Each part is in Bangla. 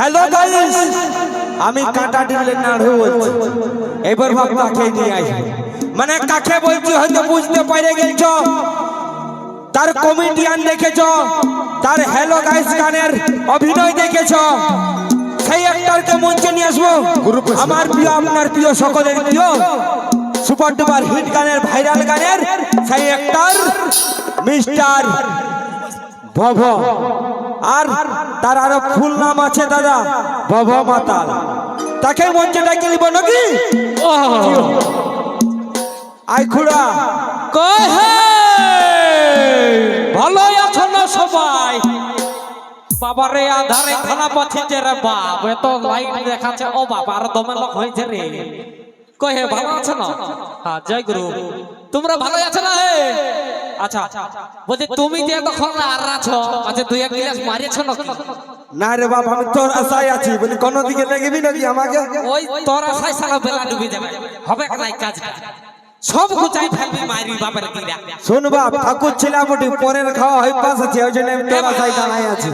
হ্যালো গাইস আমি কাটা ডিলের নাড়ু বলছি এবার ভাব কাকে নিয়ে আসবে মানে কাকে বলছি হয়তো বুঝতে পারে গেছ তার কমেডিয়ান দেখেছ? তার হ্যালো গাইস গানের অভিনয় দেখেছ? সেই অ্যাক্টরকে মঞ্চে নিয়ে আসব। আমার প্রিয় আপনার প্রিয় সকলের প্রিয় সুপার ডুপার হিট গানের ভাইরাল গানের সেই অ্যাক্টর মিস্টার ভব। আর তার আরও ফুল নাম আছে দাদা ভব মাতাল। তাকে মঞ্চে ডাকে নিব নাকি? আই খুড়া। কই হে? ভালো আছো না সবাই? বাবারে আধারে খানা পাচ্ছে রে বাপ এত লাইট দেখাচ্ছে। ও বাবা আর দমে লোক হয়েছে রে। কই হে ভালো আছো না? হ্যাঁ জয় গুরু। তোমরা ভালো আছো না হে? আচ্ছা বলছি তুমি যে তখন আর আছো আচ্ছা দুই এক গ্লাস মারিয়েছো নাকি? না রে বাপ আমি তোর আশায় আছি বলি কোন দিকে লেগেবি নাকি আমাকে? ওই তোর আশায় সারা বেলা ডুবে যাবে। হবে নাই কাজটা সব গুচাই ফেলবি মারি বাপের কিরা শোন বাপ ঠাকুর ছেলামুটি পরের খাওয়া হয়ে পাস আছে ওই জন্য আমি তোর দাঁড়াই আছি।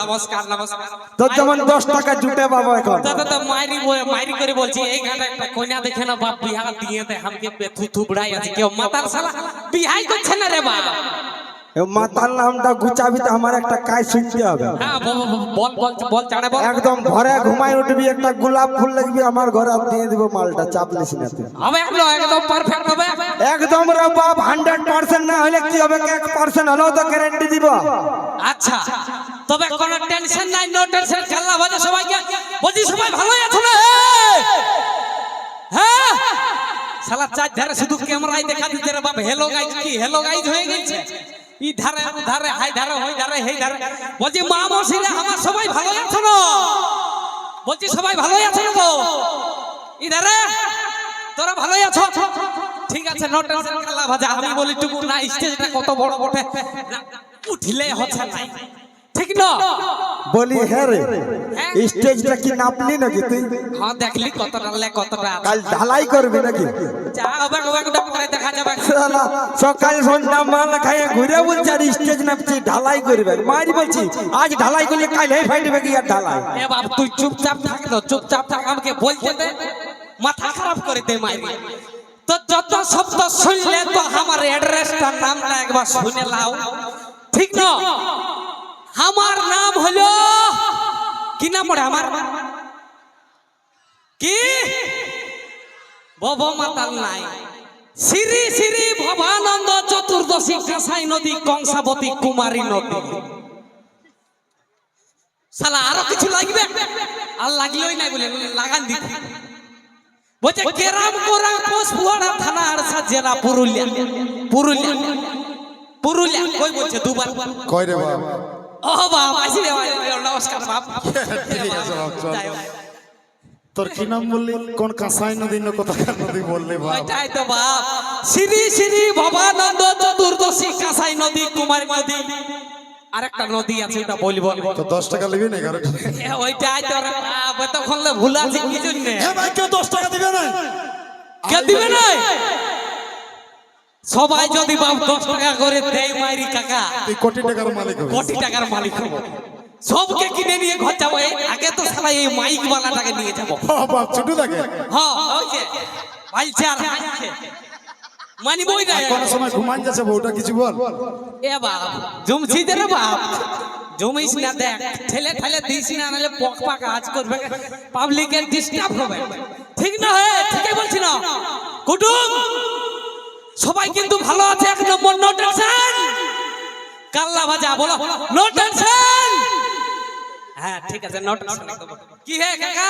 নমস্কার নমস্কার। তোর যেমন দশ টাকা জুটে পাবো এখন। তো মাইরি বই- মাইরি করে বলছি এই ঘাটে একটা কন্যা দেখে না বাপ বিহা দিয়ে দে আমাকে থু থু বড়াই আছে কেউ মাতার শালা। বিহাই করছে না রে বাপ। এ মাতাল নামটা গুচাবি তো আমার একটা কাজ শিখতে হবে। হ্যাঁ বল বল বল বল চাড়ে বল। একদম ঘরে ঘুমাই উঠবি একটা গোলাপ ফুল লাগবি আমার ঘরে দিয়ে দিব মালটা চাপ নিস না তুই হবে একদম পারফেক্ট হবে। একদম রে বাপ হান্ড্রেড পার্সেন্ট না হলে কি হবে? এক পার্সেন্ট হলেও তো গ্যারেন্টি দিব। আচ্ছা তবে কোনো টেনশন নাই নো টেনশন খেলা বাজে সবাইকে। বলছি সবাই ভালোই আছো না? শালা চার ধারে শুধু ক্যামেরায় দেখা দিতে রে বাপ হেলো গাইজ কি হেলো গাইজ হয়ে গেছে? ই ধারে ও ধারে হাই ধারে হই ধারে। হেই ধারে বলছি মা মসিরা আমার সবাই ভালো আছো না বলছি সবাই ভালোই আছো না গো? ই ধারে তোরা ভালোই আছো? ঠিক আছে নো টেনশন খেলা ভাজা। আমি বলি টুকু না স্টেজটা কত বড় বটে? না, উঠিলে হচ্ছে নাই ঠিক না? বলি হ্যাঁ রে স্টেজটা কি নাপলি নাকি তুই? হ্যাঁ দেখলি কতটা লে কতটা? কাল ঢালাই করবি নাকি? যা হবে ওটা পরে দেখা যাবে। শালা, সকাল সন্ধ্যা মাল খাইয়ে ঘুরে বলছে আর স্টেজ নাপছি ঢালাই করবে। মারি বলছি আজ ঢালাই করলে কাল হে ফাইটবে কি আর ঢালাই? এ বাপ তুই চুপচাপ থাক তো চুপচাপ থাক আমাকে বলতে দে। মাথা খারাপ করে দে মাইরি তো যত শব্দ শুনলে তো আমার অ্যাড্রেসটার নামটা একবার শুনে লাও ঠিক না আমার নাম হলো কি নাম পড়ে আমার? কি? ভব মাতাল নাই। শ্রী শ্রী ভবানন্দ চতুর্দশী কাঁসাই নদী কংসাবতী কুমারী নদী। সালা আরও কিছু লাগবে? আর লাগলেই নাই বলে লাগান দিতে। বলছে কেরাম কোরা পোস্টপুয়াড়া থানা আরসা জেলা পুরুলিয়া। পুরুলিয়া। পুরুলিয়া। কই বলছে দুবার? কই রে বাপ ও ভাই, নমস্কার। তোর কি নাম বললি? কোন কাঁসাই নদী না কোথাকার নদী বললি ওইটাই তো বাপ শ্রী শ্রী ভবানন্দ চতুর্দশী কাঁসাই নদী কুমারী নদী। আরেকটা নদী আছে ওটা বলব তো দশ টাকা নিবি না এগারো টাকা ওইটাই তো এতক্ষণ ভুল আছে কি জন্য? ভাই কেউ দশ টাকা দিবে না? কে দিবে না? সবাই যদি বাপ দশ টাকা করে দেয় মাইরি কাকা তুই কোটি টাকার মালিক কোটি টাকার মালিক হব। সবকে কিনে নিয়ে ঘর যাব আগে তো সালা এই মাইক বালাটাকে নিয়ে যাব। ছোট লাগে। হ্যাঁ মাইলছে আর হাইছে মানি বই না কোন সময় ঘুমান যাচ্ছে বউটা কিছু বল। এ বাপ জমছি রে বাপ। জমিস না দেখ ঠেলে ঠেলে দিস না নাহলে পক পাক আজ করবে। পাবলিকের ডিস্টার্ব হবে। ঠিক না হে ঠিকই বলছি না। কুটুম! সবাই কিন্তু ভালো আছে এক নম্বর নো টেনশন কাল্লা ভাজা বলো নো টেনশন হ্যাঁ ঠিক আছে নো টেনশন কি হে কাকা?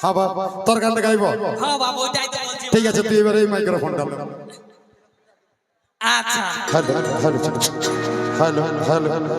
হ্যাঁ বাপ তোর গানটা গাইব? হ্যাঁ বাবা ওইটাই তো বলছি। ঠিক আছে তুই এবারে এই মাইক্রোফোনটা আচ্ছা। Hello hello hello hello.